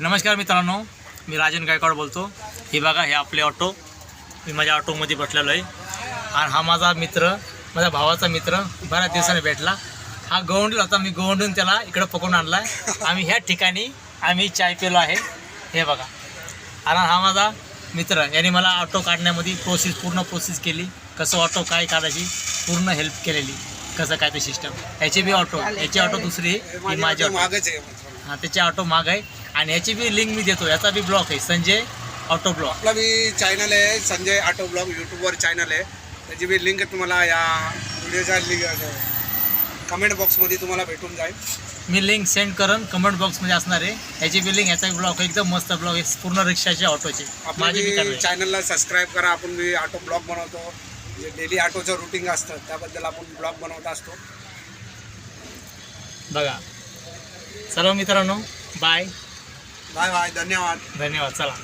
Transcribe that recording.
नमस्कार मित्रांनो मी राजन गायकवाड बोलतो. हे बघा हे आपले ऑटो. मी माझ्या ऑटोमध्ये बसलेलो आहे. आणि हा माझा मित्र माझ्या भावाचा मित्र बऱ्याच दिवसाने भेटला. हा गवंडीला होता मी गवंडून त्याला इकडं पकडून आणला आम्ही ह्या ठिकाणी आम्ही चाय पिलो आहे. हे बघा. आणि हा माझा मित्र याने मला ऑटो काढण्यामध्ये प्रोसेस पूर्ण प्रोसेस केली. कसं ऑटो काय काढायची पूर्ण हेल्प केलेली. कसं काय ते सिस्टम याची बी ऑटो याची ऑटो दुसरी माझी ऑटो. हा त्याचे ऑटो माग आहे. आणि याची बी लिंक मी देतो. याचा बी ब्लॉक आहे. संजय ऑटो ब्लॉक आपला बी चॅनल आहे. संजय ऑटो ब्लॉग यूट्यूबवर चॅनल आहे. त्याची बी लिंक तुम्हाला या व्हिडिओच्या लिंक कमेंट बॉक्समध्ये तुम्हाला भेटून जाईल. मी लिंक सेंड करून कमेंट बॉक्समध्ये असणार आहे. याची बी लिंक याचा ब्लॉक एकदम मस्त ब्लॉक आहे. पूर्ण रिक्षाचे ऑटोचे माझे करणार चॅनलला सबस्क्राईब करा. आपण बी ऑटो ब्लॉग बनवतो. जे डेली ऑटोचं रुटीन असतं त्याबद्दल आपण ब्लॉग बनवत असतो. बघा. चला मित्रांनो बाय बाय बाय धन्यवाद. धन्यवाद चला.